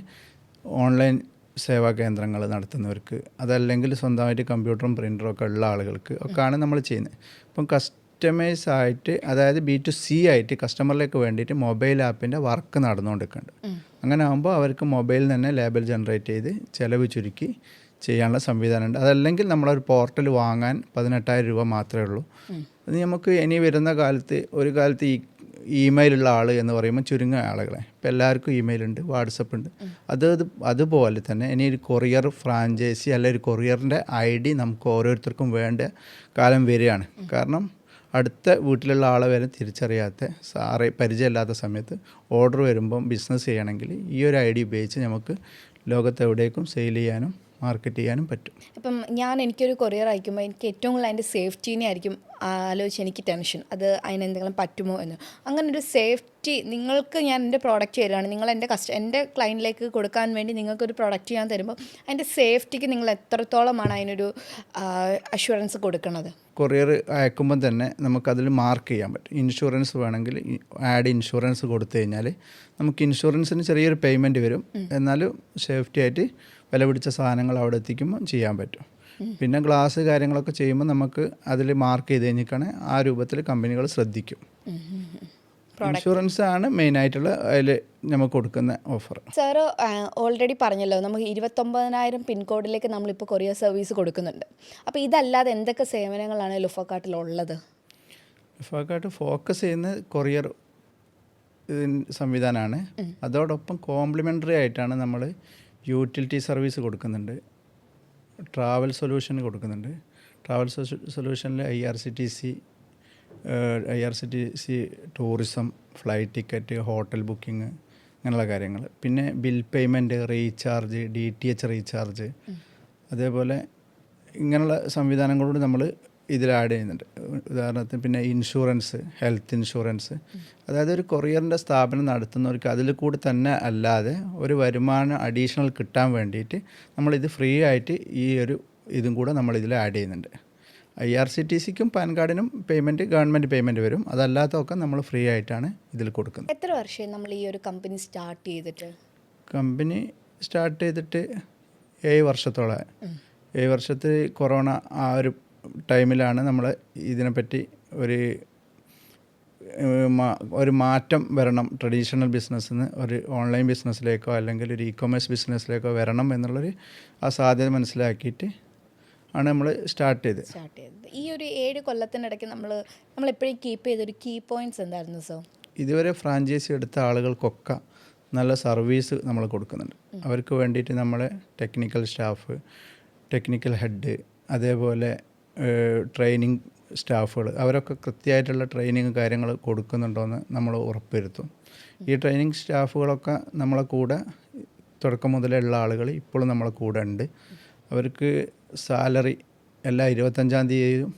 ഓൺലൈൻ സേവാ കേന്ദ്രങ്ങൾ നടത്തുന്നവർക്ക് അതല്ലെങ്കിൽ സ്വന്തമായിട്ട് കമ്പ്യൂട്ടറും പ്രിന്ററും ഒക്കെ ഉള്ള ആളുകൾക്ക് ഒക്കെയാണ് നമ്മൾ ചെയ്യുന്നത്. ഇപ്പം കസ്റ്റമൈസ് ആയിട്ട് അതായത് ബി ടു സി ആയിട്ട് കസ്റ്റമറിലേക്ക് വേണ്ടിയിട്ട് മൊബൈൽ ആപ്പിന്റെ വർക്ക് നടന്നുകൊണ്ടിരിക്കുന്നുണ്ട്. അങ്ങനെ ആകുമ്പോൾ അവർക്ക് മൊബൈലിൽ തന്നെ ലേബൽ ജനറേറ്റ് ചെയ്ത് ചിലവ് ചുരുക്കി ചെയ്യാനുള്ള സംവിധാനമുണ്ട്. അതല്ലെങ്കിൽ നമ്മളൊരു പോർട്ടൽ വാങ്ങാൻ പതിനെട്ടായിരം രൂപ മാത്രമേ ഉള്ളൂ. അത് നമുക്ക് ഇനി വരുന്ന കാലത്ത് ഒരു കാലത്ത് ഈ ഇമെയിലുള്ള ആൾ എന്ന് പറയുമ്പോൾ ചുരുങ്ങിയ ആളുകളെ. ഇപ്പം എല്ലാവർക്കും ഇമെയിൽ ഉണ്ട് വാട്സപ്പ് ഉണ്ട്. അത് അത് അതുപോലെ തന്നെ ഇനി ഒരു കൊറിയർ ഫ്രാഞ്ചൈസി അല്ലെ ഒരു കൊറിയറിന്റെ ഐ ഡി നമുക്ക് ഓരോരുത്തർക്കും വേണ്ട കാലം വരികയാണ്. കാരണം അടുത്ത വീട്ടിലുള്ള ആളെ വരെ തിരിച്ചറിയാത്ത സാറേ പരിചയമില്ലാത്ത സമയത്ത് ഓർഡർ വരുമ്പം ബിസിനസ് ചെയ്യണമെങ്കിൽ ഈ ഒരു ഐ ഡി ഉപയോഗിച്ച് നമുക്ക് ലോകത്തെവിടേക്കും സെയിൽ ചെയ്യാനും മാർക്കറ്റ് ചെയ്യാനും പറ്റും. ഇപ്പം ഞാൻ എനിക്കൊരു കൊറിയർ അയക്കുമ്പോൾ എനിക്ക് ഏറ്റവും കൂടുതൽ അതിന്റെ സേഫ്റ്റീനെ ആയിരിക്കും ആലോചിച്ച് എനിക്ക് ടെൻഷൻ. അത് അതിന് എന്തെങ്കിലും പറ്റുമോ എന്ന്. അങ്ങനെ ഒരു സേഫ്റ്റി നിങ്ങൾക്ക് ഞാൻ എന്റെ പ്രോഡക്റ്റ് തരുവാണ്. നിങ്ങൾ എന്റെ കസ്റ്റ എന്റെ ക്ലയന്റിലേക്ക് കൊടുക്കാൻ വേണ്ടി നിങ്ങൾക്കൊരു പ്രോഡക്റ്റ് ഞാൻ തരുമ്പോൾ അതിന്റെ സേഫ്റ്റിക്ക് നിങ്ങൾ എത്രത്തോളമാണ് അതിനൊരു അഷുറൻസ് കൊടുക്കുന്നത് കൊറിയർ അയക്കുമ്പം തന്നെ നമുക്കതിൽ മാർക്ക് ചെയ്യാൻ പറ്റും. ഇൻഷുറൻസ് വേണമെങ്കിൽ ആഡ് ഇൻഷുറൻസ് കൊടുത്തു കഴിഞ്ഞാൽ നമുക്ക് ഇൻഷുറൻസിന് ചെറിയൊരു പേയ്മെന്റ് വരും. എന്നാലും സേഫ്റ്റി ആയിട്ട് വില പിടിച്ച സാധനങ്ങൾ അവിടെ എത്തിക്കുമ്പോൾ ചെയ്യാൻ പറ്റും. പിന്നെ ഗ്ലാസ് കാര്യങ്ങളൊക്കെ ചെയ്യുമ്പോൾ നമുക്ക് അതിൽ മാർക്ക് ചെയ്ത് കഴിഞ്ഞിട്ടാണ് ആ രൂപത്തിൽ കമ്പനികൾ ശ്രദ്ധിക്കും. ഇൻഷുറൻസ് ആണ് മെയിൻ ആയിട്ടുള്ള അതിൽ നമുക്ക് കൊടുക്കുന്ന ഓഫർ സാറ് ഓൾറെഡി പറഞ്ഞല്ലോ നമുക്ക് ഇരുപത്തൊമ്പതിനായിരം പിൻകോഡിലേക്ക് നമ്മളിപ്പോൾ കൊറിയർ സർവീസ് കൊടുക്കുന്നുണ്ട്. അപ്പോൾ ഇതല്ലാതെ എന്തൊക്കെ സേവനങ്ങളാണ് ലുഫോക്കാട്ടിലുള്ളത്? ലുഫോക്കാട്ട് ഫോക്കസ് ചെയ്യുന്ന കൊറിയർ സംവിധാനമാണ് അതോടൊപ്പം കോംപ്ലിമെന്ററി ആയിട്ടാണ് നമ്മൾ യൂട്ടിലിറ്റി സർവീസ് കൊടുക്കുന്നുണ്ട്. ട്രാവൽ സൊല്യൂഷൻ കൊടുക്കുന്നുണ്ട്. ട്രാവൽ സൊല്യൂഷനിൽ I R C T C I R C T C tourism flight ticket hotel booking അങ്ങനെയുള്ള കാര്യങ്ങൾ. പിന്നെ bill payment recharge D T H recharge. അതേപോലെ ഇങ്ങനെയുള്ള സംവിധാനങ്ങളോട് നമ്മൾ ഇതിൽ ആഡ് ചെയ്യുന്നുണ്ട്. ഉദാഹരണത്തിന് പിന്നെ ഇൻഷുറൻസ് ഹെൽത്ത് ഇൻഷുറൻസ് അതായത് ഒരു കൊറിയറിന്റെ സ്ഥാപനം നടത്തുന്നവർക്ക് അതിൽ കൂടി തന്നെ അല്ലാതെ ഒരു വരുമാനം അഡീഷണൽ കിട്ടാൻ വേണ്ടിയിട്ട് നമ്മളിത് ഫ്രീ ആയിട്ട് ഈ ഒരു ഇതും കൂടെ നമ്മളിതിൽ ആഡ് ചെയ്യുന്നുണ്ട്. ഐ ആർ സി ടി സിക്കും പാൻ കാർഡിനും പേയ്മെന്റ് ഗവൺമെന്റ് പേയ്മെന്റ് വരും. അതല്ലാത്തൊക്കെ നമ്മൾ ഫ്രീ ആയിട്ടാണ് ഇതിൽ കൊടുക്കുന്നത്. എത്ര വർഷം നമ്മൾ ഈ ഒരു കമ്പനി സ്റ്റാർട്ട് ചെയ്തിട്ട്? കമ്പനി സ്റ്റാർട്ട് ചെയ്തിട്ട് ഏഴ് വർഷത്തോളം ഏഴ് വർഷത്തിൽ കൊറോണ ആ ഒരു ടൈമിലാണ് നമ്മൾ ഇതിനെപ്പറ്റി ഒരു ഒരു മാറ്റം വരണം. ട്രഡീഷണൽ ബിസിനസ്സിൽ നിന്ന് ഒരു ഓൺലൈൻ ബിസിനസ്സിലേക്കോ അല്ലെങ്കിൽ ഒരു ഇ കൊമേഴ്സ് ബിസിനസ്സിലേക്കോ വരണം എന്നുള്ളൊരു ആ സാധ്യത മനസ്സിലാക്കിയിട്ട് ആണ് നമ്മൾ സ്റ്റാർട്ട് ചെയ്തത്. സ്റ്റാർട്ട് ചെയ്തത്. ഈ ഒരു ഏഴ് കൊല്ലത്തിനിടയ്ക്ക് നമ്മൾ നമ്മൾ എപ്പോഴും കീപ്പ് ചെയ്തൊരു കീ പോയിന്റ്സ് എന്തായിരുന്നു സോ ഇതുവരെ ഫ്രാഞ്ചൈസി എടുത്ത ആളുകൾക്കൊക്കെ നല്ല സർവീസ് നമ്മൾ കൊടുക്കുന്നുണ്ട്. അവർക്ക് വേണ്ടിയിട്ട് നമ്മളെ ടെക്നിക്കൽ സ്റ്റാഫ് ടെക്നിക്കൽ ഹെഡ് അതേപോലെ ട്രെയിനിങ് സ്റ്റാഫുകൾ. അവരൊക്കെ കൃത്യമായിട്ടുള്ള ട്രെയിനിങ് കാര്യങ്ങൾ കൊടുക്കുന്നുണ്ടോയെന്ന് നമ്മൾ ഉറപ്പുവരുത്തും. ഈ ട്രെയിനിങ് സ്റ്റാഫുകളൊക്കെ നമ്മളെ കൂടെ തുടക്കം മുതലേ ഉള്ള ആളുകൾ ഇപ്പോഴും നമ്മളെ കൂടെ ഉണ്ട്. അവർക്ക് സാലറി എല്ലാ ഇരുപത്തഞ്ചാം തീയതിയും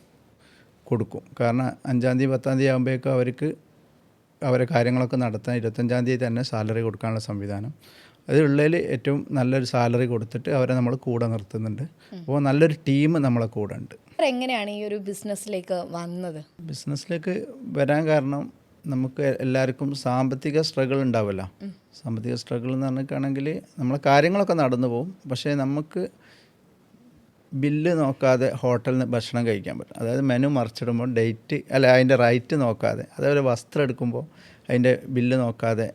കൊടുക്കും. കാരണം അഞ്ചാം തീയതി പത്താം തീയതി ആകുമ്പോഴേക്കും അവർക്ക് അവരെ കാര്യങ്ങളൊക്കെ നടത്താൻ ഇരുപത്തഞ്ചാം തീയതി തന്നെ സാലറി കൊടുക്കാനുള്ള സംവിധാനം. അതിലുള്ളതിൽ ഏറ്റവും നല്ലൊരു സാലറി കൊടുത്തിട്ട് അവരെ നമ്മൾ കൂടെ നിർത്തുന്നുണ്ട്. അപ്പോൾ നല്ലൊരു ടീം നമ്മളെ കൂടെ ഉണ്ട്. എങ്ങനെയാണ് ഈ ഒരു ബിസിനസ്സിലേക്ക് വന്നത്? ബിസിനസ്സിലേക്ക് വരാൻ കാരണം നമുക്ക് എല്ലാവർക്കും സാമ്പത്തിക സ്ട്രഗിൾ ഉണ്ടാവില്ല. സാമ്പത്തിക സ്ട്രഗിൾ എന്ന് പറഞ്ഞിട്ടാണെങ്കിൽ നമ്മളെ കാര്യങ്ങളൊക്കെ നടന്നു പോകും. പക്ഷേ നമുക്ക് ബില്ല് നോക്കാതെ ഹോട്ടലിൽ നിന്ന് ഭക്ഷണം കഴിക്കാൻ പറ്റും. അതായത് മെനു മറിച്ചിടുമ്പോൾ ഡേറ്റ് അല്ല അതിന്റെ റൈറ്റ് നോക്കാതെ അതേപോലെ വസ്ത്രം എടുക്കുമ്പോൾ അതിന്റെ ബില്ല് നോക്കാതെ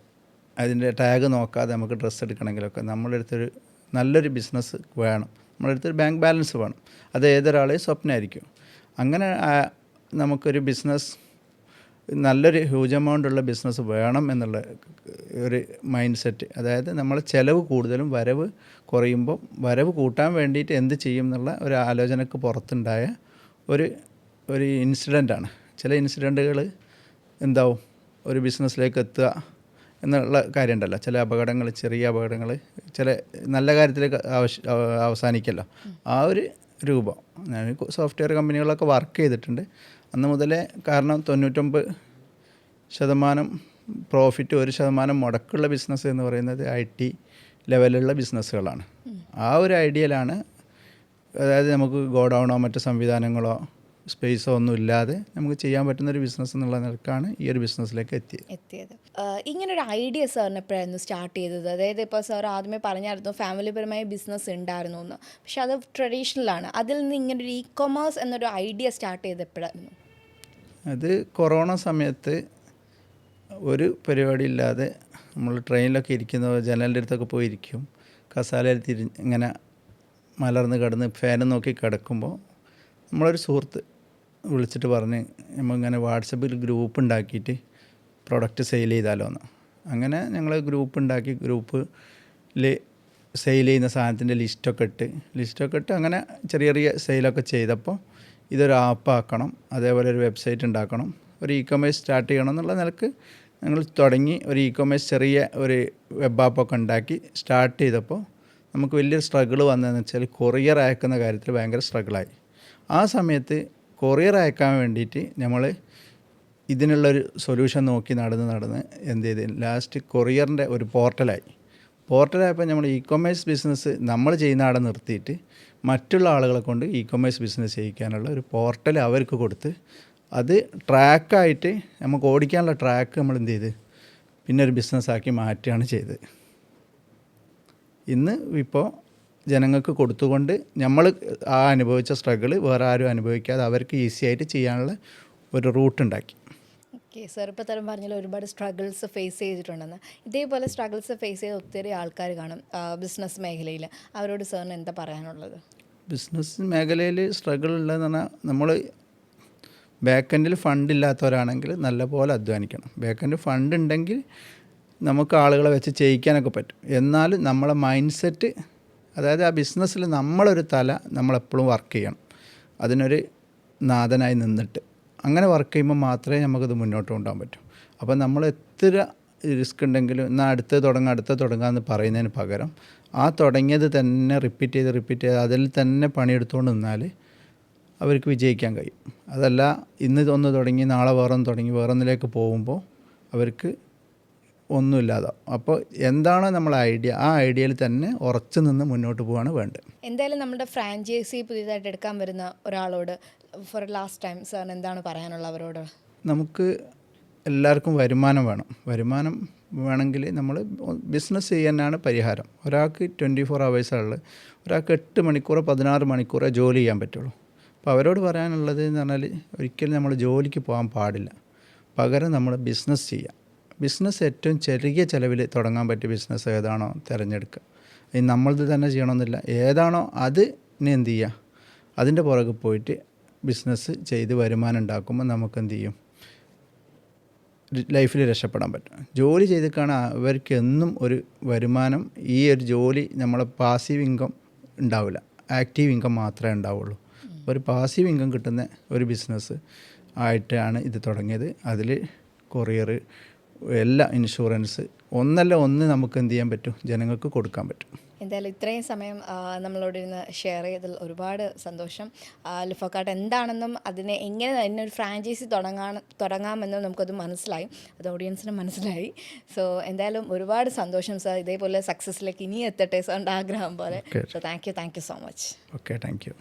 അതിന്റെ ടാഗ് നോക്കാതെ നമുക്ക് ഡ്രസ്സ് എടുക്കണമെങ്കിലൊക്കെ നമ്മളെടുത്തൊരു നല്ലൊരു ബിസിനസ് വേണം. നമ്മുടെ അടുത്തൊരു ബാങ്ക് ബാലൻസ് വേണം. അത് ഏതൊരാളെയും സ്വപ്നമായിരിക്കും. അങ്ങനെ നമുക്കൊരു ബിസിനസ് നല്ലൊരു ഹ്യൂജ് എമൗണ്ട് ഉള്ള ബിസിനസ് വേണം എന്നുള്ള ഒരു മൈൻഡ് സെറ്റ് അതായത് നമ്മൾ ചിലവ് കൂടുതലും വരവ് കുറയുമ്പോൾ വരവ് കൂട്ടാൻ വേണ്ടിയിട്ട് എന്ത് ചെയ്യും എന്നുള്ള ഒരു ആലോചനക്ക് പുറത്തുണ്ടായ ഒരു ഒരു ഇൻസിഡന്റാണ് ചില ഇൻസിഡന്റുകൾ എന്താവും? ഒരു ബിസിനസ്സിലേക്ക് എത്തുക. എന്നുള്ള കാര്യമുണ്ടല്ലോ. ചില അപകടങ്ങൾ ചെറിയ അപകടങ്ങൾ ചില നല്ല കാര്യത്തിലേക്ക് അവസാനിക്കല്ലോ. ആ ഒരു രൂപം. ഞാൻ സോഫ്റ്റ്വെയർ കമ്പനികളൊക്കെ വർക്ക് ചെയ്തിട്ടുണ്ട്. അന്ന് മുതലേ കാരണം തൊണ്ണൂറ്റൊമ്പത് ശതമാനം പ്രോഫിറ്റ് ഒരു ശതമാനം മുടക്കുള്ള ബിസിനസ് എന്ന് പറയുന്നത് ഐ ടി ലെവലിലുള്ള ബിസിനസ്സുകളാണ്. ആ ഒരു ഐഡിയയിലാണ് അതായത് നമുക്ക് ഗോഡൗണോ മറ്റ് സംവിധാനങ്ങളോ സ്പേസോ ഒന്നും ഇല്ലാതെ നമുക്ക് ചെയ്യാൻ പറ്റുന്ന ഒരു ബിസിനസ് എന്നുള്ള നിലക്കാണ് ഈ ഒരു ബിസിനസ്സിലേക്ക് എത്തിയത്. എത്തിയത്. ഇങ്ങനൊരു ഐഡിയ സാറിന് എപ്പോഴായിരുന്നു സ്റ്റാർട്ട് ചെയ്തത്? അതായത് ഇപ്പോൾ സാർ ആദ്യമേ പറഞ്ഞായിരുന്നു ഫാമിലിപരമായ ബിസിനസ് ഉണ്ടായിരുന്നു എന്ന് പക്ഷെ അത് ട്രഡീഷണലാണ് അതിൽ നിന്ന് ഇങ്ങനൊരു ഇ കൊമേഴ്സ് എന്നൊരു ഐഡിയ സ്റ്റാർട്ട് ചെയ്ത് എപ്പോഴായിരുന്നു? അത് കൊറോണ സമയത്ത് ഒരു പരിപാടി ഇല്ലാതെ നമ്മൾ ട്രെയിനിലൊക്കെ ഇരിക്കുന്ന ജനലിന്റെ അടുത്തൊക്കെ പോയിരിക്കും. കസാലയിൽ തിരി ഇങ്ങനെ മലർന്ന് കിടന്ന് ഫാനും നോക്കി കിടക്കുമ്പോൾ നമ്മളൊരു സുഹൃത്ത് വിളിച്ചിട്ട് പറഞ്ഞ് നമ്മളിങ്ങനെ വാട്സപ്പിൽ ഗ്രൂപ്പ് ഉണ്ടാക്കിയിട്ട് പ്രൊഡക്റ്റ് സെയിൽ ചെയ്താലോ എന്ന് അങ്ങനെ ഞങ്ങൾ ഗ്രൂപ്പ് ഉണ്ടാക്കി ഗ്രൂപ്പിൽ സെയിൽ ചെയ്യുന്ന സാധനത്തിന്റെ ലിസ്റ്റൊക്കെ ഇട്ട് ലിസ്റ്റൊക്കെ ഇട്ട് അങ്ങനെ ചെറിയ ചെറിയ സെയിലൊക്കെ ചെയ്തപ്പോൾ ഇതൊരു ആപ്പാക്കണം അതേപോലെ ഒരു വെബ്സൈറ്റ് ഉണ്ടാക്കണം ഒരു ഇ കൊമേഴ്സ് സ്റ്റാർട്ട് ചെയ്യണം എന്നുള്ള നിലയ്ക്ക് ഞങ്ങൾ തുടങ്ങി ഒരു ഇ കൊമേഴ്സ് ചെറിയ ഒരു വെബ് ആപ്പൊക്കെ ഉണ്ടാക്കി സ്റ്റാർട്ട് ചെയ്തപ്പോൾ നമുക്ക് വലിയൊരു സ്ട്രഗിൾ വന്നതെന്ന് വെച്ചാൽ കൊറിയർ അയക്കുന്ന കാര്യത്തിൽ ഭയങ്കര സ്ട്രഗിളായി ആ സമയത്ത് കൊറിയർ അയക്കാൻ വേണ്ടിയിട്ട് നമ്മൾ ഇതിനുള്ളൊരു സൊല്യൂഷൻ നോക്കി നടന്ന് നടന്ന് എന്ത് ചെയ്ത് ലാസ്റ്റ് കൊറിയറിന്റെ ഒരു പോർട്ടലായി. പോർട്ടലായപ്പോൾ നമ്മൾ ഇ കൊമേഴ്സ് ബിസിനസ് നമ്മൾ ചെയ്യുന്ന ആടെ നിർത്തിയിട്ട് മറ്റുള്ള ആളുകളെ കൊണ്ട് ഇ കൊമേഴ്സ് ബിസിനസ് ചെയ്യിക്കാനുള്ള ഒരു പോർട്ടൽ അവർക്ക് കൊടുത്ത് അത് ട്രാക്കായിട്ട് നമുക്ക് ഓടിക്കാനുള്ള ട്രാക്ക് നമ്മൾ എന്ത് ചെയ്ത് പിന്നെ ഒരു ബിസിനസ്സാക്കി മാറ്റുകയാണ് ചെയ്തത്. ഇന്ന് ഇപ്പോൾ ജനങ്ങൾക്ക് കൊടുത്തുകൊണ്ട് നമ്മൾ ആ അനുഭവിച്ച സ്ട്രഗിൾ വേറെ ആരും അനുഭവിക്കാതെ അവർക്ക് ഈസി ആയിട്ട് ചെയ്യാനുള്ള ഒരു റൂട്ട് ഉണ്ടാക്കി. ഓക്കെ സാർ ഇപ്പോൾ തരം പറഞ്ഞാൽ ഒരുപാട് സ്ട്രഗിൾസ് ഫേസ് ചെയ്തിട്ടുണ്ടെന്ന്. ഇതേപോലെ സ്ട്രഗിൾസ് ഫേസ് ചെയ്ത ഒത്തിരി ആൾക്കാർ കാണും ബിസിനസ് മേഖലയിൽ അവരോട് സാറിന് എന്താ പറയാനുള്ളത്? ബിസിനസ് മേഖലയിൽ സ്ട്രഗിൾ ഉള്ളതെന്ന് പറഞ്ഞാൽ നമ്മൾ ബാക്കെൻഡിൽ ഫണ്ട് ഇല്ലാത്തവരാണെങ്കിൽ നല്ലപോലെ അധ്വാനിക്കണം. ബാക്ക്എൻഡ് ഫണ്ട് ഉണ്ടെങ്കിൽ നമുക്ക് ആളുകളെ വെച്ച് ചെയ്യിക്കാനൊക്കെ പറ്റും. എന്നാലും നമ്മളെ മൈൻഡ് സെറ്റ് അതായത് ആ ബിസിനസ്സിൽ നമ്മളൊരു തല നമ്മളെപ്പോഴും വർക്ക് ചെയ്യണം. അതിനൊരു നാഥനായി നിന്നിട്ട്. അങ്ങനെ വർക്ക് ചെയ്യുമ്പോൾ മാത്രമേ നമുക്കത് മുന്നോട്ട് കൊണ്ടുപോകാൻ പറ്റൂ. അപ്പോൾ നമ്മൾ എത്ര റിസ്ക് ഉണ്ടെങ്കിലും എന്നാൽ അടുത്ത് തുടങ്ങുക അടുത്ത് തുടങ്ങുക എന്ന് പറയുന്നതിന് പകരം ആ തുടങ്ങിയത് തന്നെ റിപ്പീറ്റ് ചെയ്ത് റിപ്പീറ്റ് ചെയ്ത് അതിൽ തന്നെ പണിയെടുത്തുകൊണ്ട് നിന്നാൽ അവർക്ക് വിജയിക്കാൻ കഴിയും. അതല്ല ഇന്ന് ഒന്ന് തുടങ്ങി നാളെ വേറൊന്ന് തുടങ്ങി വേറൊന്നിലേക്ക് പോകുമ്പോൾ അവർക്ക് ഒന്നുമില്ലാതാവും അപ്പോൾ എന്താണോ നമ്മൾ ഐഡിയ ആ ഐഡിയയിൽ തന്നെ ഉറച്ചു നിന്ന് മുന്നോട്ട് പോവാണ് വേണ്ടത്. എന്തായാലും നമ്മുടെ ഫ്രാഞ്ചൈസി പുതിയതായിട്ട് എടുക്കാൻ വരുന്ന ഒരാളോട് ഫോർ ലാസ്റ്റ് ടൈം സാറിന് എന്താണ് പറയാനുള്ള അവരോട് നമുക്ക് എല്ലാവർക്കും വരുമാനം വേണം. വരുമാനം വേണമെങ്കിൽ നമ്മൾ ബിസിനസ് ചെയ്യാനാണ് പരിഹാരം. ഒരാൾക്ക് ട്വന്റി ഫോർ അവേഴ്സുള്ളത് ഒരാൾക്ക് എട്ട് മണിക്കൂറോ പതിനാറ് മണിക്കൂറോ ജോലി ചെയ്യാൻ പറ്റുള്ളൂ. അപ്പോൾ അവരോട് പറയാനുള്ളത് എന്ന് പറഞ്ഞാൽ ഒരിക്കലും നമ്മൾ ജോലിക്ക് പോകാൻ പാടില്ല. പകരം നമ്മൾ ബിസിനസ് ചെയ്യാം. ബിസിനസ് ഏറ്റവും ചെറിയ ചിലവിൽ തുടങ്ങാൻ പറ്റിയ ബിസിനസ് ഏതാണോ തിരഞ്ഞെടുക്കുക. ഇനി നമ്മളത് തന്നെ ചെയ്യണമെന്നില്ല ഏതാണോ അത് ഇനി എന്ത് ചെയ്യുക അതിന്റെ പുറകെ പോയിട്ട് ബിസിനസ് ചെയ്ത് വരുമാനം ഉണ്ടാക്കുമ്പോൾ നമുക്ക് എന്ത് ചെയ്യും? ലൈഫിൽ രക്ഷപ്പെടാൻ പറ്റും. ജോലി ചെയ്തിട്ടാണ് അവർക്ക് എന്നും ഒരു വരുമാനം ഈ ഒരു ജോലി നമ്മളെ പാസീവ് ഇൻകം ഉണ്ടാവില്ല. ആക്റ്റീവ് ഇൻകം മാത്രമേ ഉണ്ടാവുള്ളൂ. ഒരു പാസീവ് ഇൻകം കിട്ടുന്ന ഒരു ബിസിനസ് ആയിട്ടാണ് ഇത് തുടങ്ങിയത്. അതിൽ കൊറിയർ എല്ലാ ഇൻഷുറൻസ് ഒന്നല്ല ഒന്ന് നമുക്ക് എന്ത് ചെയ്യാൻ പറ്റും? ജനങ്ങൾക്ക് കൊടുക്കാൻ പറ്റും. എന്തായാലും ഇത്രയും സമയം നമ്മളോട് ഇരുന്ന് ഷെയർ ചെയ്തതിൽ ഒരുപാട് സന്തോഷം. ലുഫക്കാട്ട് എന്താണെന്നും അതിനെ എങ്ങനെ തന്നെ ഒരു ഫ്രാഞ്ചൈസി തുടങ്ങാൻ തുടങ്ങാമെന്നും നമുക്കത് മനസ്സിലായി. അത് ഓഡിയൻസിന് മനസ്സിലായി. സോ എന്തായാലും ഒരുപാട് സന്തോഷം സാർ ഇതേപോലെ സക്സസ്സിലേക്ക് ഇനി എത്തട്ടെ സാറിന്റെ ആഗ്രഹം പോലെ. So thank you thank you so much okay thank you